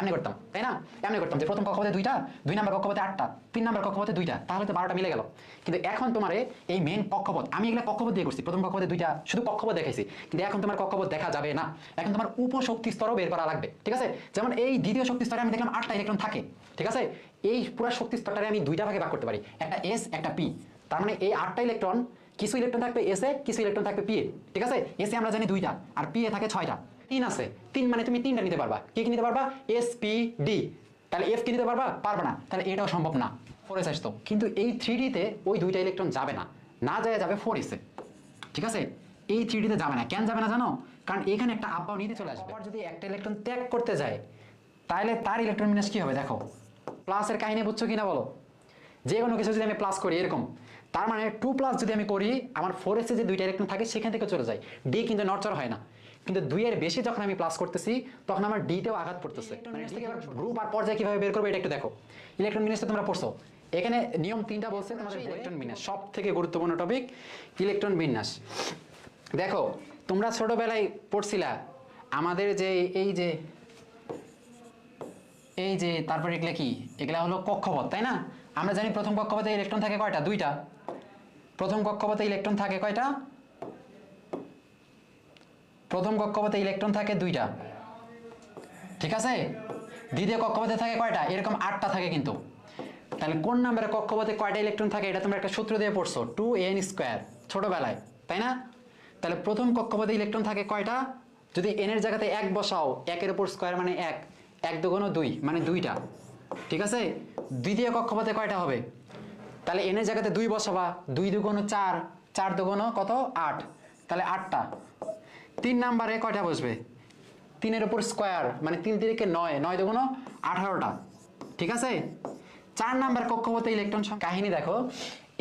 এমনি করতাম, তাই না? এমনি করতাম যে প্রথম কক্ষপথে দুইটা, দুই নাম্বার কক্ষপথে আটটা, তিন নাম্বার কক্ষপথে দুইটা, তাহলে তো বারোটা মিলে গেল। কিন্তু এখন তোমার এই মেন কক্ষপথ, আমি এগুলো কক্ষপথ দিয়ে করছি, প্রথম কক্ষপথে দুইটা, শুধু কক্ষপথ দেখাইছি। কিন্তু এখন তোমার কক্ষপথ দেখা যাবে না। এখন তোমার উপশক্তি স্তরও বের করা লাগবে, ঠিক আছে? যেমন এই দ্বিতীয় শক্তি স্তরে আমি দেখলাম আটটা ইলেকট্রন থাকে, ঠিক আছে? এই পুরো শক্তি স্তরটারে আমি দুইটা ভাগে ভাগ করতে পারি, একটা এস একটা পি তার মানে এই আটটা ইলেকট্রন কিছু ইলেকট্রন থাকবে এসে কিছু ইলেকট্রন থাকবে পি এ, ঠিক আছে? এসে আমরা জানি দুইটা, আর পি এ থাকে ছয়টা। তিন আছে। তিন মানে তুমি তিনটা নিতে পারবা। কি কি নিতে পারবা? এস পি ডি তাহলে এফ কি নিতে পারবা? পারবে না। তাহলে এটাও সম্ভব না। ফোর এস আসতো। কিন্তু এই থ্রি ডিতে ওই দুইটা ইলেকট্রন যাবে না। না যায় যাবে ফোর এসে ঠিক আছে? এই থ্রি ডিতে যাবে না। কেন যাবে না জানো? কারণ এখানে একটা আপ নিতে চলে আসবে। আবার যদি একটা ইলেকট্রন ত্যাগ করতে যায়, তাহলে তার ইলেকট্রন বিন্যাস কি হবে? দেখো। প্লাসের কাহিনী বুঝছ কিনা বলো? যে কোনো কিছু যদি আমি প্লাস করি, এরকম। তার মানে টু প্লাস যদি আমি করি, আমার ফোর এসে যে দুইটা ইলেকট্রন থাকে, সেখান থেকে চলে যায়। ডি কিন্তু নরচর হয় না। কিন্তু দুইয়ের বেশি যখন আমি প্লাস করতেছি তখন আমার ডিতেও আঘাত পড়তেছে। গ্রুপ আর পর্যায়ে কীভাবে বের করবে এটা একটু দেখো। ইলেকট্রন বিন্যাস তোমরা পড়ছো। এখানে নিয়ম তিনটা বলছে তোমাদের ইলেকট্রন বিন্যাস সব থেকে গুরুত্বপূর্ণ টপিক ইলেকট্রন বিন্যাস। দেখো তোমরা ছোটবেলায় পড়ছিলা আমাদের যে এই যে এই যে তারপরে এগুলা কি? এগুলা হলো কক্ষপথ তাই না? আমরা জানি প্রথম কক্ষপথে ইলেকট্রন থাকে কয়টা? দুইটা। প্রথম কক্ষপথে ইলেকট্রন থাকে কয়টা? প্রথম কক্ষপথে ইলেকট্রন থাকে দুইটা। ঠিক আছে? দ্বিতীয় কক্ষপথে থাকে কয়টা? এরকম আটটা থাকে কিন্তু। তাহলে কোন নাম্বারের কক্ষপথে কয়টা ইলেকট্রন থাকে এটা তোমরা একটা সূত্র দিয়ে পড়ছো। টু এন স্কোয়ার ছোটবেলায়, তাই না? তাহলে প্রথম কক্ষপথে ইলেকট্রন থাকে কয়টা? যদি এন এর জায়গাতে এক বসাও, একের উপর স্কোয়ার মানে এক এক দুগুণ দুই মানে দুইটা। ঠিক আছে? দ্বিতীয় কক্ষপথে কয়টা হবে? তাহলে এনের জায়গাতে দুই বসাবা, দুই দুগুণ চার চার দুগুণ কত? আট। তাহলে আটটা। তিন নাম্বারে কয়টা বসবে? তিনের উপর স্কোয়ার মানে তিন তিরিকে নয় নয় দুগুণ আঠারোটা। ঠিক আছে? চার নাম্বার কক্ষপথে ইলেকট্রন কাহিনী দেখো,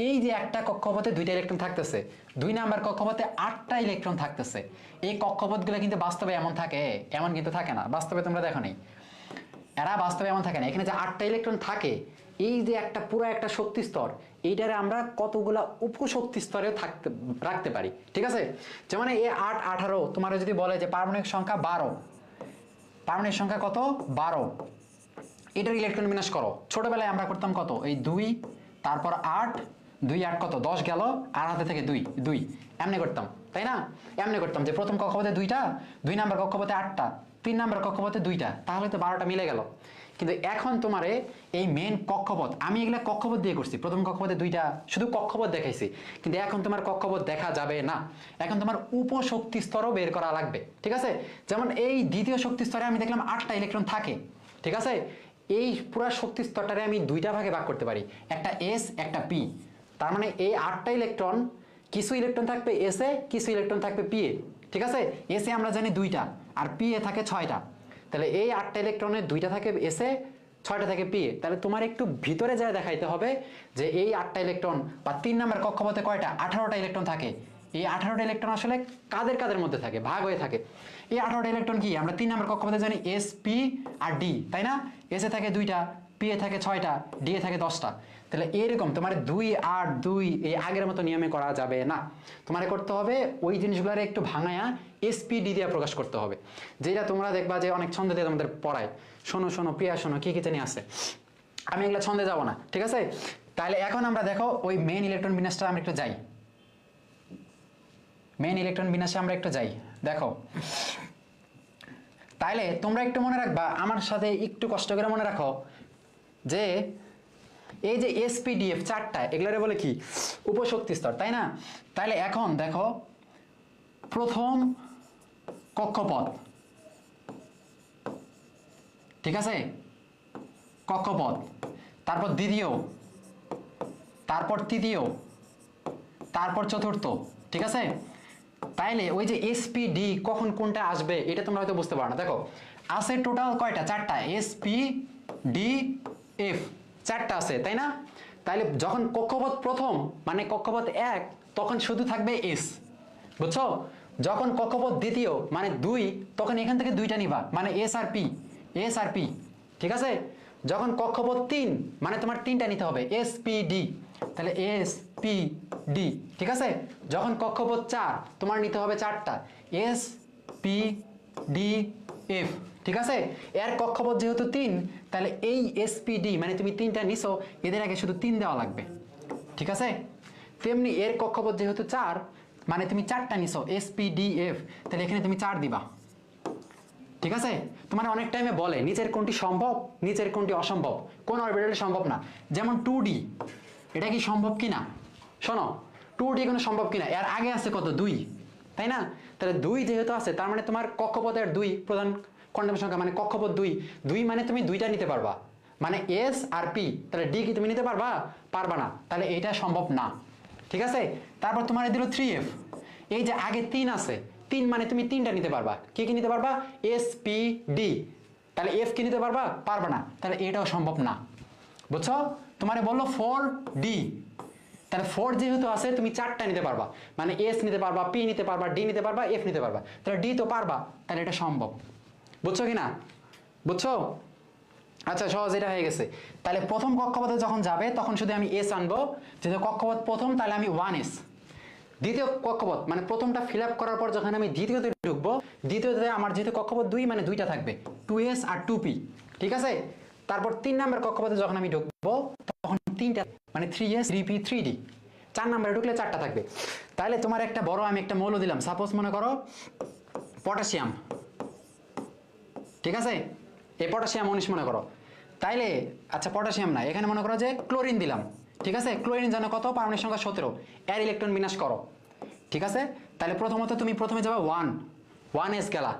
এই যে একটা কক্ষপথে দুইটা ইলেকট্রন থাকতেছে, দুই নাম্বার কক্ষপথে আটটা ইলেকট্রন থাকতেছে। এই কক্ষপথগুলো কিন্তু বাস্তবে এমন থাকে, এমন কিন্তু থাকে না। বাস্তবে তোমরা দেখো নেই এরা বাস্তবে এমন থাকে না। এখানে যে আটটা ইলেকট্রন থাকে, এই যে একটা পুরো একটা শক্তি স্তর এইটারে আমরা কতগুলা উপশক্তি স্তরেও থাকতে, রাখতে পারি, ঠিক আছে? যেমন এই আট, আঠারো, তোমার যদি বলে যে পারমাণবিক সংখ্যা বারো, পারমাণবিক সংখ্যা কত? বারো। এটার ইলেকট্রন বিন্যাস করো। ছোটবেলায় আমরা করতাম কত? এই দুই, তারপর আট, দুই আট কত? দশ গেল, আর হাতে থেকে দুই দুই। এমনি করতাম, তাই না? এমনি করতাম যে প্রথম কক্ষপথে দুইটা, দুই নাম্বার কক্ষপথে আটটা, তিন নাম্বার কক্ষপথে দুইটা, তাহলে তো বারোটা মিলে গেল। কিন্তু এখন তোমারে এই মেন কক্ষপথ, আমি এগুলা কক্ষপথ দিয়ে করছি। প্রথম কক্ষপথে দুইটা, শুধু কক্ষপথ দেখাইছি। কিন্তু এখন তোমার কক্ষপথ দেখা যাবে না। এখন তোমার উপশক্তি স্তরও বের করা লাগবে, ঠিক আছে? যেমন এই দ্বিতীয় শক্তি স্তরে আমি দেখলাম আটটা ইলেকট্রন থাকে, ঠিক আছে? এই পুরো শক্তি স্তরটারে আমি দুইটা ভাগে ভাগ করতে পারি, একটা এস একটা পি তার মানে এই আটটা ইলেকট্রন কিছু ইলেকট্রন থাকবে এসে কিছু ইলেকট্রন থাকবে পি এ, ঠিক আছে? এসে আমরা জানি দুইটা, আর পি এ থাকে ছয়টা। তাহলে এই আটটা ইলেকট্রনের দুইটা থাকে এসে ছয়টা থাকে পি তাহলে তোমার একটু ভিতরে যায় দেখাইতে হবে যে এই আটটা ইলেকট্রন বা তিন নাম্বার কক্ষপথে কয়টা? আঠারোটা ইলেকট্রন থাকে। এই আঠারোটা ইলেকট্রন আসলে কাদের কাদের মধ্যে থাকে? ভাগ হয়ে থাকে। এই আঠারোটা ইলেকট্রন কি? আমরা তিন নাম্বার কক্ষপথে জানি এস পি আর ডি তাই না? এসে থাকে দুইটা পি এ থাকে ছয়টা ডি এ থাকে দশটা। তাহলে এরকম তোমার দুই আট দুই, এই আগের মতো নিয়মে করা যাবে না। তোমার করতে হবে ওই জিনিসগুলোর একটু ভাঙায়া এসপিডি দিয়ে প্রকাশ করতে হবে। যেটা তোমরা দেখবা যে অনেক ছন্দ দিয়ে তোমাদের পড়ায়। শোনো শোনো, প্রিয়া, শোনো, কি কি জানি আছে। আমি এগুলো ছন্দে যাব না, ঠিক আছে? তাহলে এখন আমরা দেখো ওই মেন ইলেকট্রন বিন্যাসটা আমরা একটু যাই। মেন ইলেকট্রন বিন্যাসে আমরা একটু যাই, দেখো। তাইলে তোমরা একটু মনে রাখবা, আমার সাথে একটু কষ্ট করে মনে রাখো যে এই যে এসপিডিএফ চারটা, এগুলোরে বলে কি? উপশক্তি স্তর, তাই না? তাইলে এখন দেখো, প্রথম কক্ষপথ। ঠিক আছে? কক্ষপথ। তারপর দ্বিতীয়। তারপর তৃতীয়। তারপর চতুর্থ। ঠিক আছে? তাইলে ওই যে এসপিডি কখন কোনটা আসবে, এটা তোমরা হয়তো বুঝতে পারো না। দেখো, আছে টোটাল কয়টা? চারটা। এসপি ডি এফ চারটা আছে, তাই না? তাইলে যখন কক্ষপথ প্রথম মানে কক্ষপথ এক, তখন শুধু থাকবে এস, বুঝছ? যখন কক্ষপথ দ্বিতীয় মানে দুই, তখন এখান থেকে দুইটা নিবা মানে এস আর পি, এস আর পি, ঠিক আছে? যখন কক্ষপথ তিন মানে তোমার তিনটা নিতে হবে, এস পি ডি, তাহলে এস পি ডি, ঠিক আছে? যখন কক্ষপথ চার, তোমার নিতে হবে চারটা, এস পি ডি এফ ঠিক আছে? এর কক্ষপথ যেহেতু তিন, তাহলে এই এসপিডি মানে তুমি তিনটা নিছো, এদের আগে শুধু তিন দেওয়া লাগবে। ঠিক আছে? তেমনি এর কক্ষপথ যেহেতু চার মানে তুমি চারটা নিছো এসপিডিএফ তাহলে এখানে তুমি চার দিবা। ঠিক আছে? তোমার অনেক টাইমে বলে, নিচের কোনটি সম্ভব, নিচের কোনটি অসম্ভব। কোন অরবিটালে সম্ভব না। যেমন টু এটা কি সম্ভব কি না শোনো টু ডি কোনো সম্ভব কিনা? এর আগে আছে কত? দুই, তাই না? তাহলে দুই যেহেতু আছে, তার মানে তোমার কক্ষপথের দুই প্রধান কন্ডামের সংখ্যা মানে কক্ষপথ দুই। দুই মানে তুমি দুইটা নিতে পারবা। মানে এস আর পি তাহলে ডি কি তুমি নিতে পারবা? পারবা না। তাহলে এইটা সম্ভব না। ঠিক আছে? তারপর তোমার দিল থ্রি এফ এই যে আগে তিন আছে, তিন মানে তুমি তিনটা নিতে পারবা। কি কি নিতে পারবা? এস পি ডি তাহলে এফ কি নিতে পারবা? পারবা না। তাহলে এটাও সম্ভব না। বুঝছ? তোমারে বলল ফোর ডি তাহলে ফোর যেহেতু আছে, তুমি চারটা নিতে পারবা। মানে এস নিতে পারবা পি নিতে পারবা ডি নিতে পারবা এফ নিতে পারবা। তাহলে ডি তো পারবা, তাহলে এটা সম্ভব। বুঝছ কি না? বুঝছ? আচ্ছা সহজ এটা হয়ে গেছে। তাহলে প্রথম কক্ষপথে যখন যাবে, তখন শুধু আমি এস আনব। যেহেতু কক্ষপথ প্রথম, তাহলে আমি ওয়ান এস দ্বিতীয় কক্ষপথ মানে প্রথমটা ফিল আপ করার পর যখন আমি দ্বিতীয়তে ঢুকবো, দ্বিতীয়তে আমার যেহেতু কক্ষপথ দুই মানে দুইটা থাকবে। টু এস আর টু পি ঠিক আছে? তারপর তিন নম্বর কক্ষপথে যখন আমি ঢুকবো, তখন তিনটা মানে three S three three D চার নম্বরে ঢুকলে চারটা থাকবে। তাহলে তোমার একটা বড় আমি একটা মৌল দিলাম। সাপোজ মনে করো পটাশিয়াম ঠিক আছে? এই পটাশিয়াম উনিশ মনে করো। তাইলে আচ্ছা পটাশিয়াম না, এখানে মনে করো যে ক্লোরিন দিলাম। ঠিক আছে? ক্লোরিন জানো কত? পারমাণবিক সংখ্যা সতেরো। এর ইলেকট্রন বিনাশ করো। ঠিক আছে? তাহলে প্রথমত তুমি প্রথমে যাবে ওয়ান ওয়ান এস গেলা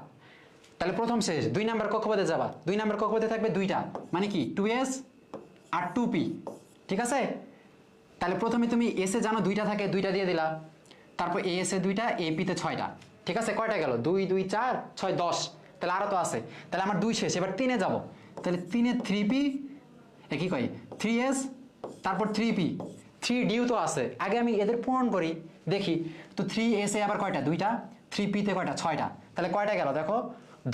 তাহলে প্রথম শেষ। দুই নাম্বার কক্ষপথে যাবা। দুই নাম্বার কক্ষপথে থাকবে দুইটা। মানে কি? টু এস আর টু পি ঠিক আছে? তাহলে প্রথমে তুমি এসে জানো দুইটা থাকে, দুইটা দিয়ে দিলা। তারপর এ এসে দুইটা এ পিতে ছয়টা। ঠিক আছে? কয়টা গেল? দুই দুই, চার, ছয়, দশ। তাহলে আরও তো আছে। তাহলে আমার দুই শেষ। এবার তিনে যাব। তাহলে তিনে থ্রি পি এ কি কয়? থ্রি এস তারপর থ্রি পি থ্রি ডিউ তো আছে। আগে আমি এদের পূরণ করি। দেখি। তো থ্রি এসে আবার কয়টা? দুইটা। থ্রি পিতে কয়টা? ছয়টা। তাহলে কয়টা গেল? দেখো।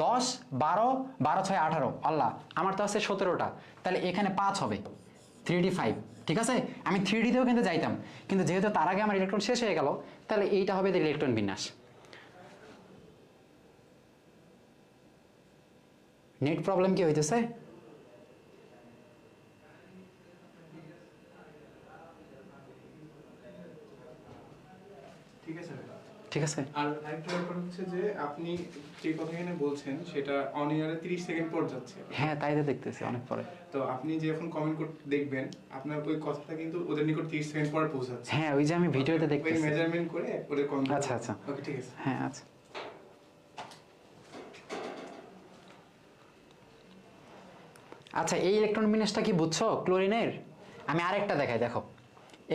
দশ, বারো বারো, ছয়, আঠারো। আল্লাহ, আমার তো আছে সতেরোটা। তাহলে এখানে পাঁচ হবে। থ্রি ডি ফাইভ ঠিক আছে? আমি থ্রি ডিতেও কিন্তু যাইতাম। কিন্তু যেহেতু তার আগে আমার ইলেকট্রন শেষ হয়ে গেল, তাহলে এইটা হবে ইলেকট্রন বিন্যাস। নেট প্রবলেম কি হইতেছে ঠিক আছে ভাই। ঠিক আছে? আর আরেকটা ব্যাপার হচ্ছে যে আপনি যে কথা এখানে বলছেন সেটা অন ইয়ারে 30 সেকেন্ড পর যাচ্ছে। হ্যাঁ তাই তো দেখতেছি অনেক পরে। তো আপনি যে এখন কমেন্ট করতে দেখবেন আপনার ওই কথাটা কিন্তু ওদের নিকট 30 সেকেন্ড পরে পৌঁছাচ্ছে। হ্যাঁ ওই যে আমি ভিডিওতে ওই দেখতেছি। মেজারমেন্ট করে ওদের কমেন্ট আচ্ছা, আচ্ছা। ওকে ঠিক আছে। হ্যাঁ আচ্ছা। আচ্ছা এই ইলেকট্রন বিন্যাসটা কি বুঝছ? ক্লোরিনের আমি আরেকটা দেখাই দেখো।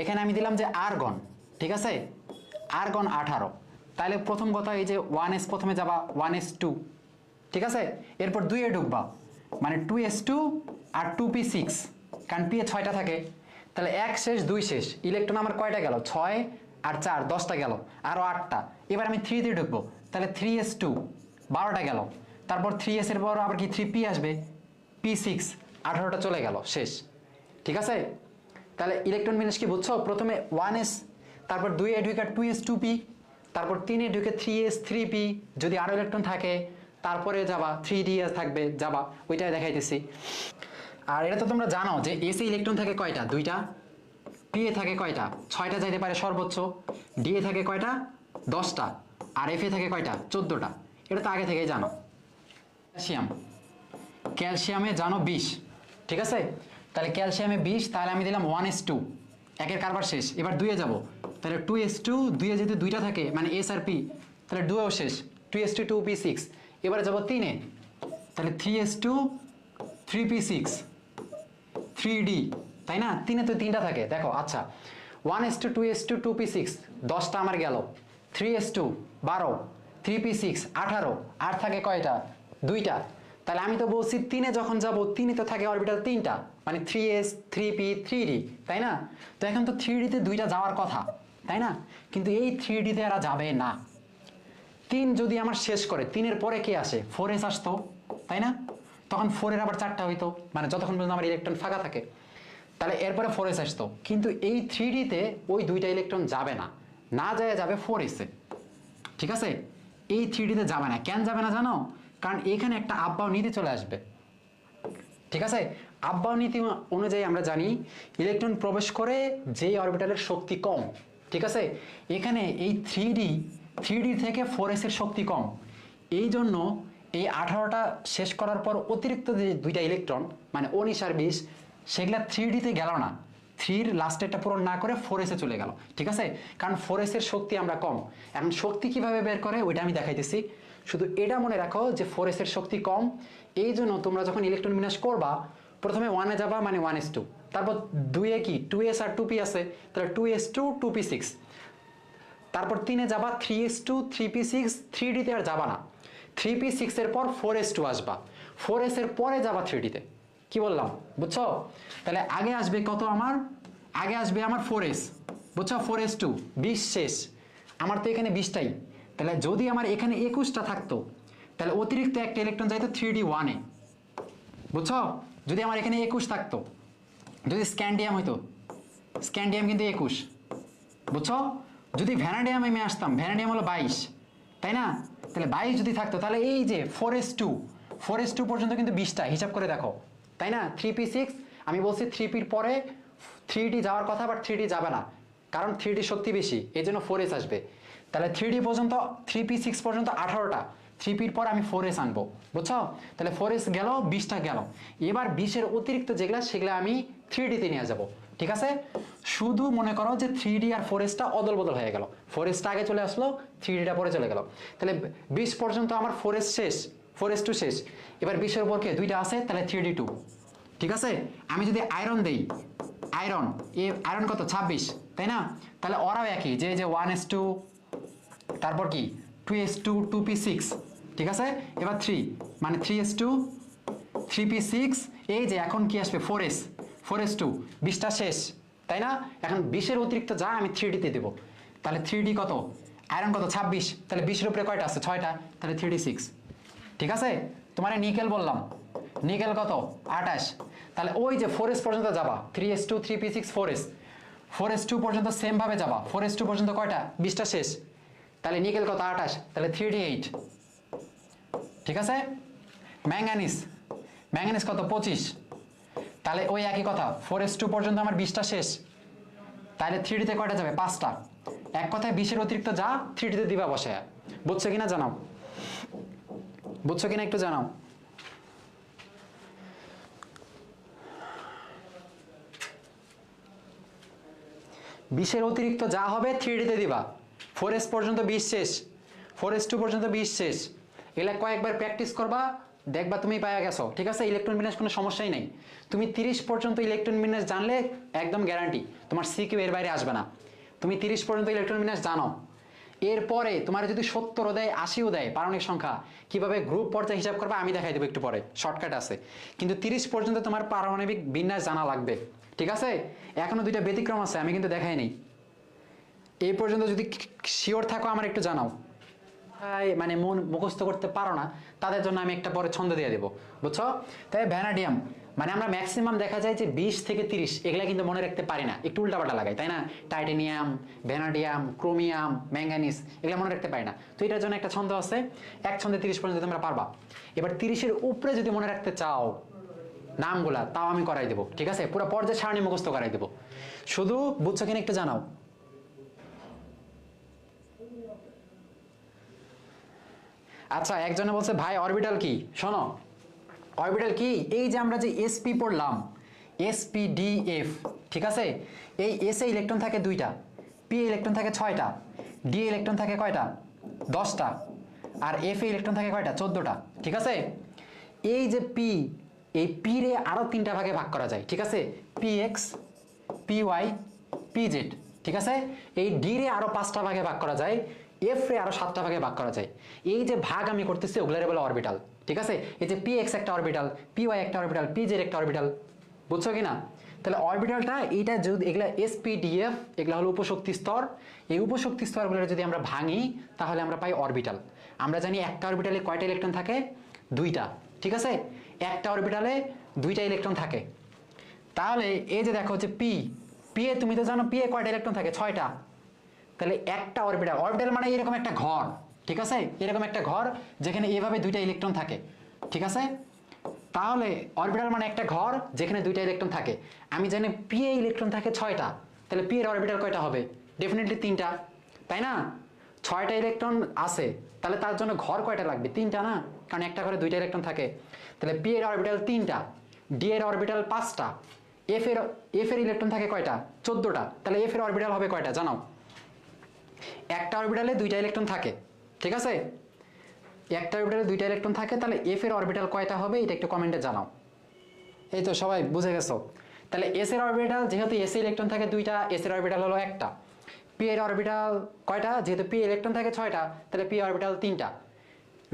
এখানে আমি দিলাম যে আরগন ঠিক আছে? আরগন আঠারো। তাহলে প্রথম কথা এই যে ওয়ান এস প্রথমে যাবা ওয়ান এস টু ঠিক আছে? এরপর দুইয়ে ঢুকবা। মানে টু এস টু আর টু পি সিক্স কারণ পি এ ছয়টা থাকে। তাহলে এক শেষ, দুই শেষ। ইলেকট্রন আমার কয়টা গেল? ছয় আর চার, দশটা গেল। আরও আটটা। এবার আমি থ্রি দিয়ে ঢুকবো। তাহলে থ্রি এস টু বারোটা গেল। তারপর থ্রি এস এর পর আবার কি থ্রি পি আসবে? পি সিক্স আঠারোটা চলে গেল, শেষ। ঠিক আছে? তাহলে ইলেকট্রন বিন্যাস কি বুঝছ? প্রথমে ওয়ান এস তারপর দুই এ ঢুকে টু এস টু পি তারপর তিনে ঢুকে থ্রি এস থ্রি পি যদি আরও ইলেকট্রন থাকে, তারপরে যাবা থ্রি ডি এস থাকবে যাবা ওইটাই দেখাইতেছি। আর এটা তো তোমরা জানো যে এসি ইলেকট্রন থাকে কয়টা? দুইটা। পি এ থাকে কয়টা? ছয়টা যাইতে পারে সর্বোচ্চ। ডি এ থাকে কয়টা? দশটা। আর এফ এ থাকে কয়টা? চোদ্দোটা। এটা তো আগে থেকেই জানো। ক্যালসিয়াম। ক্যালসিয়ামে জানো বিশ। ঠিক আছে? তাহলে ক্যালসিয়ামে বিশ, তাহলে আমি দিলাম ওয়ান এস টু একের কারবার শেষ, এবার দুইয়ে যাব। তাহলে টু এস টু দুইয়ে যদি দুইটা থাকে মানে এস আর পি তাহলে ডুয়েও শেষ। Two S two two P six এবারে যাব তিনে। তাহলে three S two three P six three D তাই না? তিনে তো তিনটা থাকে। দেখো আচ্ছা one S two two S two two P six দশটা আমার গেল। থ্রি এস টু বারো থ্রি পি সিক্স আঠারো, আর থাকে কয়টা? দুইটা। তাহলে আমি তো বলছি তিনে যখন যাব তিনে তো থাকে অরবিটাল তিনটা। মানে three S three P three D তাই না? তো এখন তো থ্রি ডিতে দুইটা যাওয়ার কথা, তাই না? কিন্তু এই থ্রি ডিতে এরা যাবে না। তিন যদি আমার শেষ করে, তিনের পরে কে আসে? ফোর এস আসতো, তাই না? তখন ফোরের আবার চারটা হইতো মানে যতক্ষণ পর্যন্ত আমার ইলেকট্রন ফাঁকা থাকে। তাহলে এরপরে ফোর এস আসতো। কিন্তু এই থ্রি ডিতে ওই দুইটা ইলেকট্রন যাবে না। না যায় যাবে ফোর এসে ঠিক আছে? এই থ্রি ডিতে যাবে না। কেন যাবে না জানো? কারণ এখানে একটা আব্বাও নিতে চলে আসবে। ঠিক আছে? আব্বাও নীতি অনুযায়ী আমরা জানি, ইলেকট্রন প্রবেশ করে যেই অরবিটালের শক্তি কম, ঠিক আছে? এখানে এই থ্রি ডি থ্রি ডি থেকে ফোর এর শক্তি কম। এই জন্য এই আঠারোটা শেষ করার পর অতিরিক্ত যে দুইটা ইলেকট্রন মানে উনিশ আর বিশ, সেগুলা থ্রি ডিতে গেল না। থ্রির লাস্টেরটা পূরণ না করে ফোর এসে চলে গেল, ঠিক আছে? কারণ ফোর এর শক্তি আমরা কম। এখন শক্তি কীভাবে বের করে, ওইটা আমি দেখাইতেছি। শুধু এটা মনে রাখো যে ফোর এর শক্তি কম। এই জন্য তোমরা যখন ইলেকট্রন বিন্যাস করবা প্রথমে ওয়ানে যাবা মানে ওয়ান এস টু তারপর দুইয়ে কি? টু এস আর টু পি আছে, তাহলে two S two two P six তারপর তিনে যাবা three S two three P six three ডিতে আর যাবা না। থ্রি পি সিক্সের পর ফোর এস টু আসবা। ফোর এস এর পরে যাবা থ্রি ডিতে কি বললাম? বুঝছ? তাহলে আগে আসবে কত আমার? আগে আসবে আমার ফোর এস বুঝছ? ফোর এস টু বিশ শেষ। আমার তো এখানে বিশটাই। তাহলে যদি আমার এখানে একুশটা থাকতো, তাহলে অতিরিক্ত একটা ইলেকট্রন যাইতো থ্রি ডি ওয়ানে বুঝছ? যদি আমার এখানে একুশ থাকতো, যদি স্ক্যান্ডিয়াম হইতো, স্ক্যান্ডিয়াম কিন্তু একুশ, বুঝছ? যদি ভ্যানাডিয়াম আমি আসতাম ভ্যানাডিয়াম হলো বাইশ, তাই না? তাহলে বাইশ যদি থাকতো, তাহলে এই যে four S two four S two পর্যন্ত কিন্তু বিশটা, হিসাব করে দেখো, তাই না? থ্রি পি সিক্স আমি বলছি থ্রি পির পরে থ্রি ডি যাওয়ার কথা বাট থ্রি ডি যাবে না, কারণ থ্রি ডি সত্যি বেশি এই জন্য ফোর এস আসবে। তাহলে থ্রি ডি পর্যন্ত থ্রি পি সিক্স পর্যন্ত আঠারোটা থ্রি পির পর আমি ফোর এস আনব, বুঝছ? তাহলে ফোর এস গেল, বিশটা গেল। এবার বিশের অতিরিক্ত যেগুলা, সেগুলো আমি থ্রি ডিতে নিয়ে যাব, ঠিক আছে? শুধু মনে করো যে থ্রি ডি আর ফোর এসটা অদল বদল হয়ে গেল। ফোর এসটা আগে চলে আসলো থ্রি ডিটা পরে চলে গেল। তাহলে বিশ পর্যন্ত আমার ফোর এস শেষ ফোর এস টু শেষ। এবার বিশের উপর কে? দুইটা আছে, তাহলে থ্রি ডি টু ঠিক আছে? আমি যদি আয়রন দেই আয়রন এ আয়রন কত? ছাব্বিশ, তাই না? তাহলে ওরাও একই, যে যে ওয়ান এস টু তারপর কি? Two S two two P six ঠিক আছে? এবার থ্রি মানে three S two three P six এই যে এখন কি আসবে? Four S four S two বিশটা শেষ, তাই না? এখন বিশের অতিরিক্ত যা আমি থ্রি ডিতে দেবো। তাহলে থ্রি ডি কত? আয়রন কত? ছাব্বিশ। তাহলে বিশের উপরে কয়টা আছে? ছয়টা। তাহলে থ্রি ডি সিক্স ঠিক আছে? তোমার নিকেল বললাম। নিকেল কত? আঠাশ। তাহলে ওই যে ফোর এস পর্যন্ত যাবা। Three S two three P six four S four S two পর্যন্ত সেমভাবে যাবা। ফোর এস টু পর্যন্ত কয়টা? বিশটা শেষ। তাহলে নিকেল কত? আঠাশ। তাহলে থ্রি ডি এইট ঠিক আছে? ম্যাঙ্গানিস ম্যাঙ্গানিস কত? পঁচিশ। তাহলে ওই একই কথা ফোর এস টু পর্যন্ত আমার বিশটা শেষ। তাহলে থ্রি ডিতে কয়টা যাবে? পাঁচটা। এক কথায় বিশের অতিরিক্ত যা থ্রি ডিতে দিবা বসে বুঝছ কিনা জানাও? বুঝছ কিনা একটু জানাও? বিশের অতিরিক্ত যা হবে থ্রি ডিতে দিবা। ফোর এস পর্যন্ত বিশ শেষ। ফোর এস টু পর্যন্ত বিশ শেষ। এগুলা কয়েকবার প্র্যাকটিস করবা, দেখবা তুমি পায়া গেছো। ঠিক আছে? ইলেকট্রন বিন্যাস কোনো সমস্যাই নেই। তুমি তিরিশ পর্যন্ত ইলেকট্রন বিন্যাস জানলে একদম গ্যারান্টি তোমার সিকিউ এর বাইরে আসবে না। তুমি তিরিশ পর্যন্ত ইলেকট্রন বিন্যাস জানো। এরপরে তোমার যদি সত্তরও দেয়, আশিও দেয় পারমাণবিক সংখ্যা, কীভাবে গ্রুপ পর্যায়ে হিসাব করবে আমি দেখাই দেবো একটু পরে। শর্টকাট আছে। কিন্তু তিরিশ পর্যন্ত তোমার পারমাণবিক বিন্যাস জানা লাগবে। ঠিক আছে? এখনও দুইটা ব্যতিক্রম আছে, আমি কিন্তু দেখাই নেই। এই পর্যন্ত যদি শিওর থাকো, আমার একটু জানাও। হাই, মানে মন মুখস্থ করতে পারো না তাদের জন্য আমি একটা পরে ছন্দ দিয়ে দেবো বুঝছ? তাই ভ্যানাডিয়াম মানে আমরা ম্যাক্সিমাম দেখা যায় যে বিশ থেকে তিরিশ এগুলা কিন্তু মনে রাখতে পারি না একটু উল্টাপাল্টা লাগাই তাই না? টাইটেনিয়াম ভ্যানাডিয়াম ক্রোমিয়াম ম্যাঙ্গানিস এগুলো মনে রাখতে পারি না। তো এটার জন্য একটা ছন্দ আছে এক ছন্দে তিরিশ পর্যন্ত তোমরা পারবা। এবার তিরিশের উপরে যদি মনে রাখতে চাও নামগুলা তাও আমি করাই দেবো ঠিক আছে? পুরো পর্যায়ে সারণী মুখস্থ করাই দেবো। শুধু বুঝছ কিনা একটু জানাও। আচ্ছা একজনে বলছে, ভাই অরবিটাল কি? শোনো অরবিটাল কি? এই যে আমরা যে এসপি পড়লাম এসপি ডি এফ ঠিক আছে? এই এস এ ইলেকট্রন থাকে দুইটা পি ইলেকট্রন থাকে ছয়টা ডি ইলেকট্রন থাকে কয়টা? দশটা, আর এফ এ ইলেকট্রন থাকে কয়টা? চোদ্দোটা, ঠিক আছে? এই যে পি এই পি রে আরও তিনটা ভাগে ভাগ করা যায়, ঠিক আছে? P X P Y P Z ঠিক আছে? এই ডি রে আরও পাঁচটা ভাগে ভাগ করা যায় এফ রে আরও সাতটা ভাগে ভাগ করা যায়। এই যে ভাগ আমি করতেছি ওগুলারে বলে অরবিটাল ঠিক আছে? এই যে পি এক্স একটা অরবিটাল পি ওয়াই একটা অরবিটাল পি জের একটা অরবিটাল বুঝছ কি না তাহলে অরবিটালটা এইটা যদি এগুলা এসপিডিএফ এগুলা হলো উপশক্তি স্তর। এই উপশক্তি স্তরগুলো যদি আমরা ভাঙি, তাহলে আমরা পাই অরবিটাল আমরা জানি একটা অরবিটালে কয়টা ইলেকট্রন থাকে? দুইটা, ঠিক আছে? একটা অরবিটালে দুইটা ইলেকট্রন থাকে। তাহলে এই যে দেখো হচ্ছে পি পি এ তুমি তো জানো পি এ কয়টা ইলেকট্রন থাকে? ছয়টা। তাহলে একটা অরবিটাল অরবিটাল মানে এরকম একটা ঘর, ঠিক আছে? এরকম একটা ঘর যেখানে এভাবে দুইটা ইলেকট্রন থাকে, ঠিক আছে? তাহলে অরবিটাল মানে একটা ঘর যেখানে দুইটা ইলেকট্রন থাকে। আমি জানি পি এ ইলেকট্রন থাকে ছয়টা, তাহলে পি এর অরবিটাল কয়টা হবে? ডেফিনেটলি তিনটা, তাই না? ছয়টা ইলেকট্রন আছে, তাহলে তার জন্য ঘর কয়টা লাগবে? তিনটা না? কারণ একটা ঘরে দুইটা ইলেকট্রন থাকে। তাহলে পি এর অরবিটাল তিনটা ডি এর অরবিটাল পাঁচটা এফ এর এফ এর ইলেকট্রন থাকে কয়টা? চোদ্দোটা, তাহলে এফ এর অরবিটাল হবে কয়টা? জানাও। একটা অরবিটালে দুইটা ইলেকট্রন থাকে, ঠিক আছে? একটা অরবিটালে দুইটা ইলেকট্রন থাকে, তাহলে এফ এর অরবিটাল কয়টা হবে? এটা একটু কমেন্টে জানাও। এই তো সবাই বুঝে গেছো? তাহলে এস এর অরবিটাল, যেহেতু এস ইলেকট্রন থাকে দুইটা এস এর অরবিটাল হলো একটা। পি এর অরবিটাল কয়টা? যেহেতু পি ইলেকট্রন থাকে ছয়টা, তাহলে পি অরবিটাল তিনটা।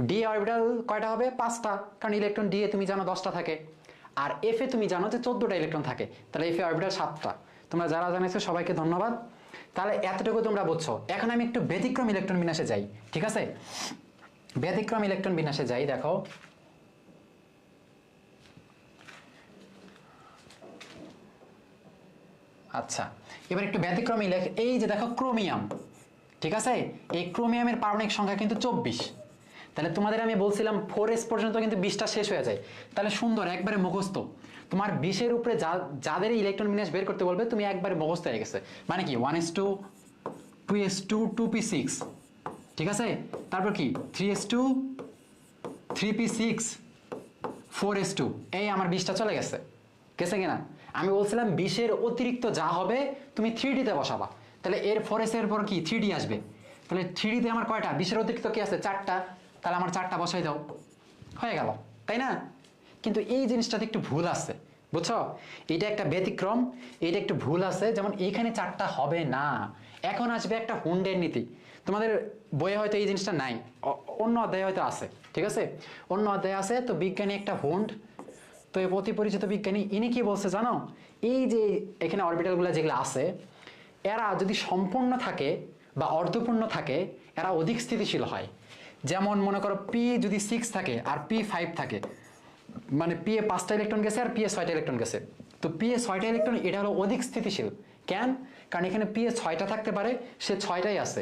ডি অরবিটাল কয়টা হবে? পাঁচটা, কারণ ইলেকট্রন ডি এ তুমি জানো দশটা থাকে। আর এফ এ তুমি জানো যে চোদ্দোটা ইলেকট্রন থাকে, তাহলে এফ এ অরবিটাল সাতটা। তোমরা যারা জানিয়েছো সবাইকে ধন্যবাদ। তাহলে এতটুকু তোমরা বুঝছ। এখন আমি একটু ব্যতিক্রম ইলেকট্রন বিন্যাসে যাই, ঠিক আছে? ব্যতিক্রম ইলেকট্রন বিন্যাসে যাই, দেখো। আচ্ছা এবার একটু ব্যতিক্রম ইলেক এই যে দেখো, ক্রোমিয়াম, ঠিক আছে? এই ক্রোমিয়ামের পারমাণবিক সংখ্যা কিন্তু চব্বিশ। তাহলে তোমাদের আমি বলছিলাম ফোর এস পর্যন্ত কিন্তু বিশটা শেষ হয়ে যায়। তাহলে সুন্দর, একবারে মুখস্থ। তোমার বিশের উপরে যা, যাদের ইলেকট্রন বিন্যাস বের করতে বলবে, তুমি একবারে মুখস্থ হয়ে গেছে। মানে কি one S two two S two two P six ঠিক আছে? তারপর কি three S two three P six four S two এই আমার বিশটা চলে গেছে। গেছে কিনা? আমি বলছিলাম বিশের অতিরিক্ত যা হবে, তুমি থ্রি ডিতে বসাবা। তাহলে এর ফোর এস এর পর কি থ্রি ডি আসবে। তাহলে থ্রি ডিতে আমার কয়টা? বিশের অতিরিক্ত কি আছে? চারটা। তাহলে আমার চারটা বসাই দাও। হয়ে গেল, তাই না? কিন্তু এই জিনিসটাতে একটু ভুল আছে, বুঝছ? এটা একটা ব্যতিক্রম এটা একটু ভুল আছে, যেমন এখানে চারটা হবে না। এখন আসবে একটা হুন্ডের নীতি। তোমাদের বইয়ে হয়তো এই জিনিসটা নাই অন্য অধ্যায়ে হয়তো আছে, ঠিক আছে? অন্য অধ্যায়ে আছে, তো বিজ্ঞানী একটা হুন্ড, তো এই অতি পরিচিত বিজ্ঞানী, ইনি কি বলছে জানো? এই যে এখানে অরবিটালগুলো যেগুলো আছে, এরা যদি সম্পূর্ণ থাকে বা অর্ধপূর্ণ থাকে, এরা অধিক স্থিতিশীল হয়। যেমন মনে করো পি যদি সিক্স থাকে আর পি ফাইভ থাকে মানে পি এ পাঁচটা ইলেকট্রন গেছে আর পি এ ছয়টা ইলেকট্রন গেছে। তো পি এ ছয়টা ইলেকট্রন এটা হলো অধিক স্থিতিশীল। কেন? কারণ এখানে পি এ ছয়টা থাকতে পারে, সে ছয়টাই আছে।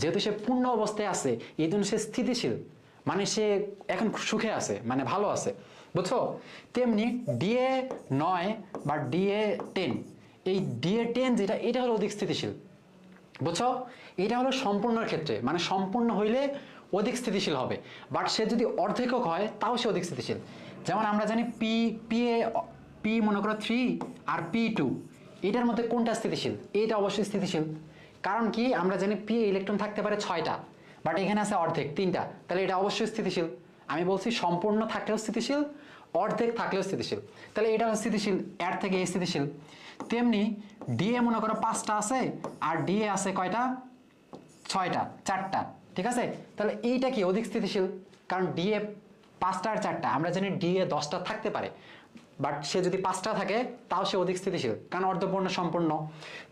যেহেতু সে পূর্ণ অবস্থায় আছে, এই জন্য সে স্থিতিশীল। মানে সে এখন সুখে আছে মানে ভালো আছে। বুঝছ? তেমনি ডিএ নয় বা ডিএ টেন এই ডিএ টেন যেটা, এটা হলো অধিক স্থিতিশীল। বুঝছ? এটা হলো সম্পূর্ণর ক্ষেত্রে মানে সম্পূর্ণ হইলে অধিক স্থিতিশীল হবে। বাট সে যদি অর্ধেকক হয়, তাও সে অধিক স্থিতিশীল। যেমন আমরা জানি পি পি এ পি মনে করো থ্রি আর পি টু এটার মধ্যে কোনটা স্থিতিশীল? এইটা অবশ্যই স্থিতিশীল। কারণ কি? আমরা জানি পি ইলেকট্রন থাকতে পারে ছয়টা বাট এখানে আছে অর্ধেক, তিনটা। তাহলে এটা অবশ্যই স্থিতিশীল। আমি বলছি সম্পূর্ণ থাকলেও স্থিতিশীল, অর্ধেক থাকলেও স্থিতিশীল। তাহলে এটা স্থিতিশীল, এর থেকে এই স্থিতিশীল। তেমনি ডিএ মনে করো পাঁচটা আছে, আর ডিএ আছে কয়টা? ছয়টা, চারটা। ঠিক আছে? তাহলে এইটা কি অধিক স্থিতিশীল? কারণ ডিএ পাঁচটা আর চারটা, আমরা জানি ডিএ দশটা থাকতে পারে। বাট সে যদি পাঁচটা থাকে, তাও সে অধিক স্থিতিশীল। কারণ অর্ধপূর্ণ সম্পূর্ণ।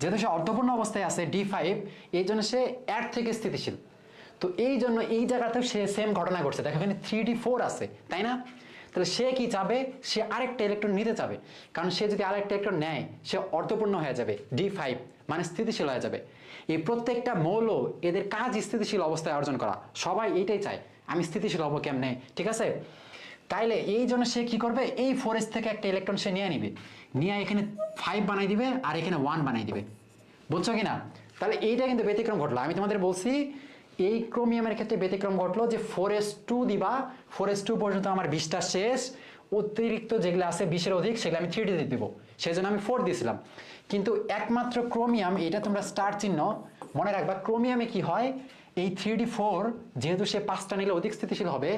যেহেতু সে অর্ধপূর্ণ অবস্থায় আছে ডি ফাইভ এই জন্য সে এর থেকে স্থিতিশীল। তো এই জন্য এই জায়গাতেও সে সেম ঘটনা ঘটছে। দেখো এখানে থ্রি ডি ফোর আছে, তাই না? তাহলে সে কি চাবে? সে আরেকটা ইলেকট্রন নিতে চাবে। কারণ সে যদি আরেকটা ইলেকট্রন নেয়, সে অর্ধপূর্ণ হয়ে যাবে ডি ফাইভ মানে স্থিতিশীল হয়ে যাবে। এই প্রত্যেকটা মৌল এদের কাজ স্থিতিশীল অবস্থায় অর্জন করা। সবাই এইটাই চায়, আমি স্থিতিশীল হব কেমনে? ঠিক আছে? তাইলে এই জন্য সে কি করবে? এই ফোরেস থেকে একটা ইলেকট্রন সে নিয়ে নিবে। নিয়ে এখানে ফাইভ বানাই দিবে আর এখানে ওয়ান বানাই দিবে। বুঝছ কি না? তাহলে এইটা কিন্তু ব্যতিক্রম ঘটলো। আমি তোমাদের বলছি, এই ক্রোমিয়ামের ক্ষেত্রে ব্যতিক্রম ঘটলো যে ফোর এস টু দিবা। ফোর এস টু পর্যন্ত আমার বিশটা শেষ। অতিরিক্ত যেগুলো আছে বিশের অধিক, সেগুলো আমি থ্রি দিয়ে দেবো। সেই জন্য আমি ফোর দিয়েছিলাম কিন্তু একমাত্র ক্রোমিয়াম এটা তোমরা স্টার চিহ্ন, মনে রাখবা ক্রোমিয়ামে কি হয়? এই থ্রি ডি ফোর যেহেতু সে পাঁচটা নিলে অধিক স্থিতিশীল হবে,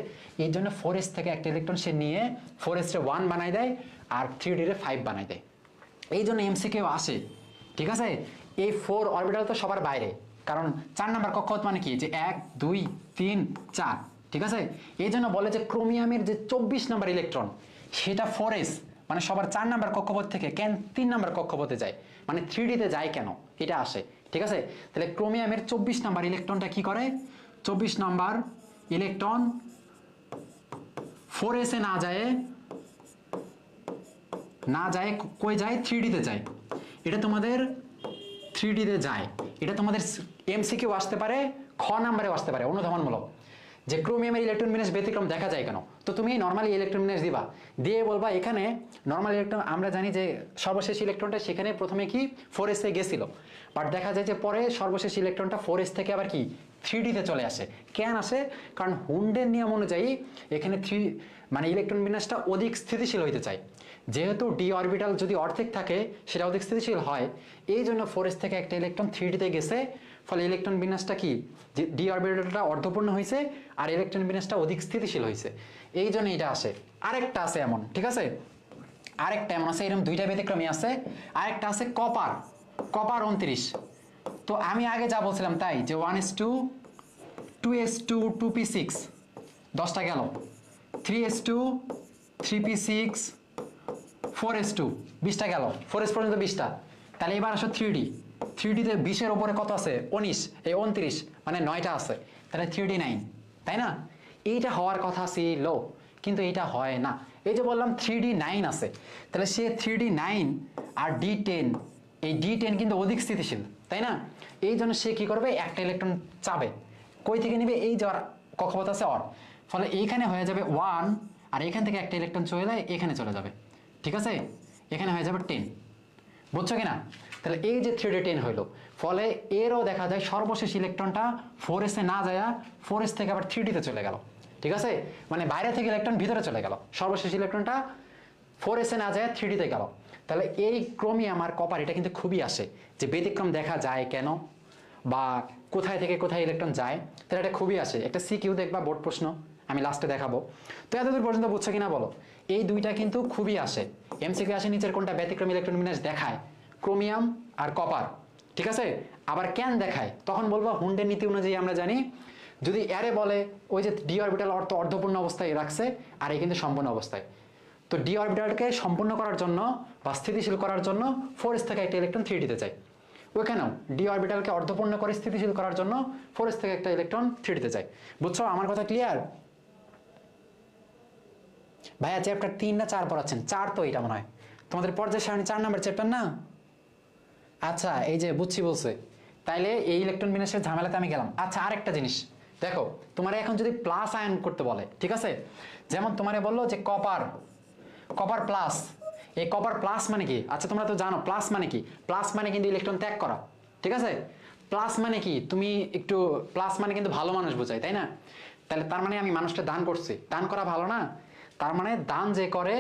এই জন্য ফোর এস থেকে একটা ইলেকট্রন সে নিয়ে ফোর এসে ওয়ান বানাই দেয় আর থ্রি ডিরে ফাইভ বানাই দেয়। এই জন্য এমসিকেও আসে। ঠিক আছে? এই ফোর অরবিটাল তো সবার বাইরে। কারণ চার নাম্বার কক্ষপথ মানে কি? যে এক, দুই, তিন, চার। ঠিক আছে? এই জন্য বলে যে ক্রোমিয়ামের যে চব্বিশ নাম্বার ইলেকট্রন সেটা ফোর এস মানে সবার চার নাম্বার কক্ষপথ থেকে কেন তিন নাম্বার কক্ষপথে যায়? মানে থ্রি ডিতে যায় কেন? এটা আসে। ঠিক আছে? তাহলে ক্রোমিয়ামের চব্বিশ নাম্বার ইলেকট্রনটা কি করে? চব্বিশ নাম্বার ইলেকট্রন ফোর এসে না যায় না যায়, কই যায়? থ্রি ডিতে যায়। এটা তোমাদের থ্রি ডিতে যায়। এটা তোমাদের এমসিকিউ আসতে পারে, খ নাম্বারেও আসতে পারে, অনুধাবনমূলক। যে ক্রোমিয়ামের ইলেকট্রন বিন্যাস ব্যতিক্রম দেখা যায় কেন? তো তুমি নর্মালি ইলেকট্রন বিন্যাস দিবা। দিয়ে বলবা এখানে নর্মাল ইলেকট্রন আমরা জানি যে সর্বশেষ ইলেকট্রনটা সেখানে প্রথমে কি? ফোর এসে গেছিল। বাট দেখা যায় যে পরে সর্বশেষ ইলেকট্রনটা ফোর এস থেকে আবার কি? থ্রি ডিতে চলে আসে। কেন আসে? কারণ হুন্ডের নিয়ম অনুযায়ী এখানে থ্রি মানে ইলেকট্রন বিন্যাসটা অধিক স্থিতিশীল হইতে চায়। যেহেতু ডি অরবিটাল যদি অর্ধেক থাকে, সেটা অধিক স্থিতিশীল হয় এই জন্য ফোর এস থেকে একটা ইলেকট্রন থ্রি ডিতে গেছে। ফলে ইলেকট্রন বিন্যাসটা কি? ডি অরবিটালটা অর্ধপূর্ণ হয়েছে আর ইলেকট্রন বিন্যাসটা অধিক স্থিতিশীল হয়েছে এই জন্য এটা আসে। আরেকটা আছে এমন, ঠিক আছে? আরেকটা এমন আছে এরকম দুইটা ব্যতিক্রমী আছে। আরেকটা আছে কপার কপার উনত্রিশ। তো আমি আগে যা বলছিলাম তাই, যে one S two two S two two P six দশটা গেল। Three S two three P six four S two বিশটা গেল। ফোর এস পর্যন্ত বিশটা। তাহলে এবার আসো থ্রি ডি থ্রি ডিতে বিশের ওপরে কত আছে? উনিশ। এই উনত্রিশ মানে নয়টা আছে। তাহলে থ্রি ডি নাইন, তাই না? এইটা হওয়ার কথা ছিল, কিন্তু এটা হয় না। এই যে বললাম থ্রি নাইন আছে, তাহলে সে থ্রি নাইন আর ডি টেন, এই ডি টেন কিন্তু অধিক স্থিতিশীল, তাই না? এই জন্য সে কি করবে? একটা ইলেকট্রন চাবে। কই থেকে নিবে? এই যে কক্ষপথ আছে অর ফলে এইখানে হয়ে যাবে ওয়ান, আর এখান থেকে একটা ইলেকট্রন চলে যায়, এখানে চলে যাবে। ঠিক আছে? এখানে হয়ে যাবে টেন। বুঝছ কিনা? তাহলে এই যে থ্রি ডি টেন হইল, ফলে এরও দেখা যায় সর্বশেষ ইলেকট্রনটা ফোর এসে না যায় ফোর এস থেকে আবার থ্রি ডিতে চলে গেল। ঠিক আছে? মানে বাইরে থেকে ইলেকট্রন ভিতরে চলে গেল। সর্বশেষ ইলেকট্রনটা ফোর এসে না যায় থ্রি ডিতে গেল। তাহলে এই ক্রমিয়াম আমার কপার এটা কিন্তু খুবই আসে যে ব্যতিক্রম দেখা যায় কেন? বা কোথায় থেকে কোথায় ইলেকট্রন যায়? তাহলে এটা খুবই আসে। একটা সি কিউ দেখবা, বোর্ড প্রশ্ন, আমি লাস্টে দেখাবো। তো এতদূর পর্যন্ত বুঝছ কিনা বলো? এই দুইটা কিন্তু খুবই আসে। এমসিকিউ আসে, নিচের কোনটা ব্যতিক্রম ইলেকট্রন বিন্যাস দেখায় ক্রোমিয়াম আর কপার, ঠিক আছে? আবার ক্যান দেখায়, তখন বলব হুন্ডের নীতি অনুযায়ী আমরা জানি, যদি এরে বলে ওই যে ডি অরবিটাল অর্থ অর্ধপূর্ণ অবস্থায় রাখছে আর এই কিন্তু সম্পূর্ণ অবস্থায়। তো ডি অরবিটালকে সম্পূর্ণ করার জন্য বা স্থিতিশীল করার জন্য ফোর এস থেকে একটা ইলেকট্রন থ্রি ডিতে যায়। ওইখানেও ডি অরবিটালকে অর্ধপূর্ণ করে স্থিতিশীল করার জন্য ফোর এস থেকে একটা ইলেকট্রন থ্রি ডিতে যায়। বুঝছ? আমার কথা ক্লিয়ার ভাইয়া চ্যাপ্টার তিন না চার পড়াচ্ছেন, চার তো এটা মনে হয়। তোমাদের পর্যায় সারণী চার নাম্বার চ্যাপ্টার না? আচ্ছা এই যে বুঝছি বলছে। তাইলে এই ইলেকট্রন বিন্যাসের ঝামেলাতে আমি গেলাম। আচ্ছা আরেকটা জিনিস। দেখো, তোমার এখন যদি প্লাস আয়ন করতে বলে, ঠিক আছে? যেমন তোমারে বলল যে কপার কপার প্লাস এই কপার প্লাস মানে কি? আচ্ছা তোমরা তো জানো প্লাস মানে কি? প্লাস মানে কিন্তু ইলেকট্রন ত্যাগ করা, ঠিক আছে? প্লাস মানে কি? তুমি একটু প্লাস মানে কিন্তু ভালো মানুষ বোঝায়, তাই না? তাহলে তার মানে আমি মানুষটা দান করছি। দান করা ভালো না? তার মানে দান যে করে,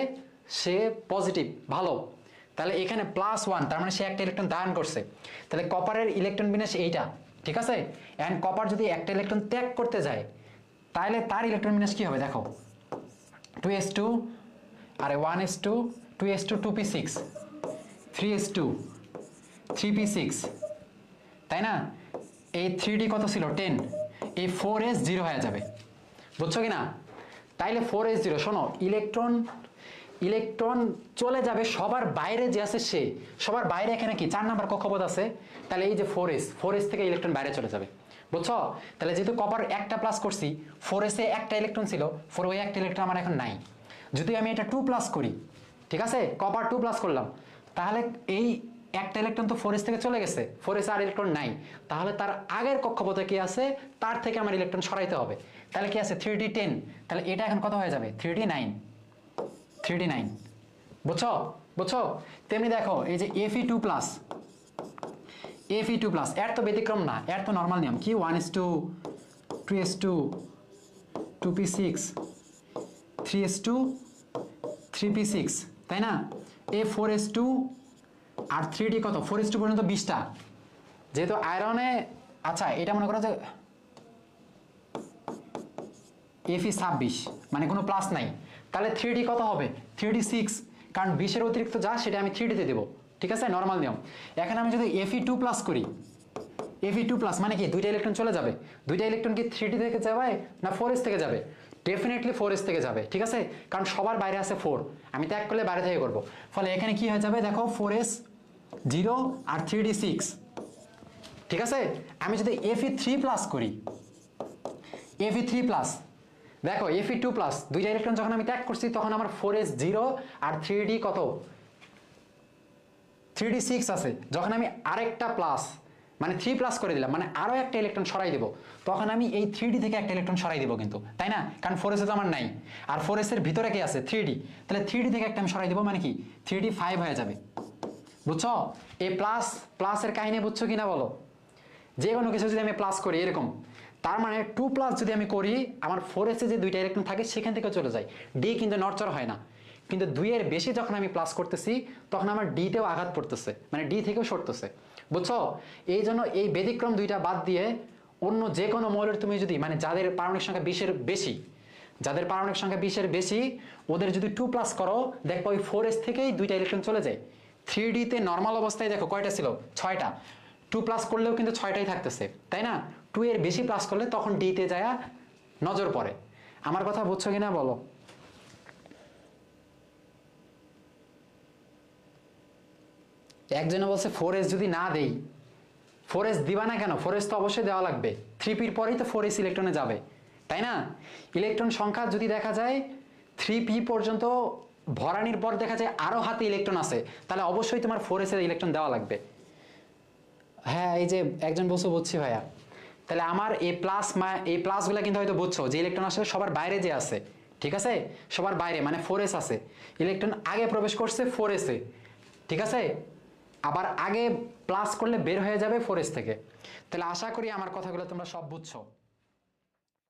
সে পজিটিভ ভালো। তাহলে এখানে প্লাস ওয়ান তার মানে সে একটা ইলেকট্রন দান করছে। তাহলে কপারের ইলেকট্রন বিন্যাস এইটা, ঠিক আছে? অ্যান্ড কপার যদি একটা ইলেকট্রন ত্যাগ করতে যায়, তাহলে তার ইলেকট্রন বিন্যাস কি হবে? দেখো টু এস টু আরে one S two two S two two P six three S two three P six তাই না? এই থ্রি ডি কত ছিল? টেন এই ফোর এস জিরো হয়ে যাবে। বুঝছ কি না? তাইলে ফোর এস জিরো শোনো ইলেকট্রন ইলেকট্রন চলে যাবে সবার বাইরে যে আছে সে। সবার বাইরে এখানে কি? চার নাম্বার কক্ষপথ আছে। তাহলে এই যে ফোর এস ফোর এস থেকে ইলেকট্রন বাইরে চলে যাবে। বুঝছ? তাহলে যেহেতু কপার একটা প্লাস করছি ফোর এসে একটা ইলেকট্রন ছিল ফোর ওই একটা ইলেকট্রন আমার এখন নাই। যদি আমি এটা টু প্লাস করি, ঠিক আছে? কপার টু প্লাস করলাম। তাহলে এই একটা ইলেকট্রন তো ফোর এস থেকে চলে গেছে। ফোর এস আর ইলেকট্রন নাই। তাহলে তার আগের কক্ষপথে কি আছে? তার থেকে আমার ইলেকট্রন সরাইতে হবে। তাহলে কি আছে? থ্রি ডি টেন তাহলে এটা এখন কত হয়ে যাবে? Three D nine three D nine বুঝছ? বুঝছ? তেমনি দেখো, এই যে F E two plus F E two plus এর তো ব্যতিক্রম না, এর তো নর্মাল নিয়ম। কি? One S two two S two two P six three S two three P six তাই না? এ ফোর এস টু আর থ্রি ডি কত? ফোর এস টু পর্যন্ত বিশটা। যেহেতু আয়রনে আচ্ছা এটা মনে করো যে এফি ছাব্বিশ মানে কোনো প্লাস নাই। তাহলে থ্রি ডি কত হবে? থ্রি ডি সিক্স কারণ বিশের অতিরিক্ত যা, সেটা আমি থ্রি ডিতে দেবো। ঠিক আছে? নর্মাল নিয়ম। এখানে আমি যদি এফি টু প্লাস করি এফি টু প্লাস মানে কি? দুইটা ইলেকট্রন চলে যাবে। দুইটা ইলেকট্রন কি থ্রি ডি থেকে যাবে না ফোর এস থেকে যাবে? ডেফিনেটলি ফোর এস থেকে যাবে। ঠিক আছে? কারণ সবার বাইরে আছে ফোর আমি ত্যাগ করলে বাইরে থেকে করব। ফলে এখানে কি হয়ে যাবে? দেখো ফোর এস জিরো আর থ্রি ডি সিক্স ঠিক আছে? আমি যদি এফি থ্রি প্লাস করি এফি থ্রি প্লাস দেখো এফি টু প্লাস দুইটা ইলেকট্রন যখন আমি ত্যাগ করছি, তখন আমার ফোর এস জিরো আর থ্রি ডি কত? থ্রি ডি সিক্স আছে। যখন আমি আরেকটা প্লাস মানে থ্রি প্লাস করে দিলাম মানে আরও একটা ইলেকট্রন সরাই দেবো, তখন আমি এই থ্রি ডি থেকে একটা ইলেকট্রন সরাই দেবো কিন্তু, তাই না? কারণ ফোর এসে তো আমার নাই। আর ফোর এসের ভিতরে কি আছে? থ্রি ডি তাহলে থ্রি ডি থেকে একটা আমি সরাই দেবো মানে কি? থ্রি ডি ফাইভ হয়ে যাবে। বুঝছ? এই প্লাস প্লাসের কাহিনী বুঝছ কিনা বলো? যে কোনো কিছু যদি আমি প্লাস করি, এরকম। তার মানে টু প্লাস যদি আমি করি, আমার ফোর এসে যে দুইটা ইলেকট্রন থাকে, সেখান থেকে চলে যায়। ডি কিন্তু নড়চড় হয় না। কিন্তু দুইয়ের বেশি যখন আমি প্লাস করতেছি, তখন আমার ডিতেও আঘাত পড়তেছে। মানে ডি থেকেও সরতেছে। বুঝছ? এই জন্য এই ব্যতিক্রম দুইটা বাদ দিয়ে অন্য যে কোনো মৌলের তুমি যদি মানে যাদের পারমাণবিক সংখ্যা বিশের বেশি, যাদের পারমাণবিক সংখ্যা বিশের বেশি, ওদের যদি টু প্লাস করো দেখো ওই ফোর এস থেকেই দুইটা ইলেকট্রন চলে যায়। থ্রি ডিতে নর্মাল অবস্থায় দেখো কয়টা ছিল? ছয়টা। টু প্লাস করলেও কিন্তু ছয়টাই থাকতেছে, তাই না? টু এর বেশি প্লাস করলে তখন ডিতে যায় নজর পড়ে। আমার কথা বুঝছ কিনা বলো? একজনে বলছে ফোর এস যদি না দেই ফোর এস দিবা না কেন? ফোর এস তো অবশ্যই দেওয়া লাগবে। থ্রি পির পরেই তো ফোর এস ইলেকট্রনে যাবে, তাই না? ইলেকট্রন সংখ্যা যদি দেখা যায় থ্রি পি পর্যন্ত ভরানির পর দেখা যায় আরও হাতে ইলেকট্রন আছে, তাহলে অবশ্যই তোমার ফোর এস এর ইলেকট্রন দেওয়া লাগবে। হ্যাঁ এই যে একজন বলছো, বুঝছি ভাইয়া। তাহলে আমার এ প্লাস এই প্লাসগুলো কিন্তু হয়তো বুঝছ, যে ইলেকট্রন আসলে সবার বাইরে যে আছে, ঠিক আছে? সবার বাইরে মানে ফোর এস আছে। ইলেকট্রন আগে প্রবেশ করছে ফোর এসে ঠিক আছে? আবার আগে প্লাস করলে বের হয়ে যাবে ফোর এস থেকে। তাহলে আশা করি আমার কথাগুলো তোমরা সব বুঝছ।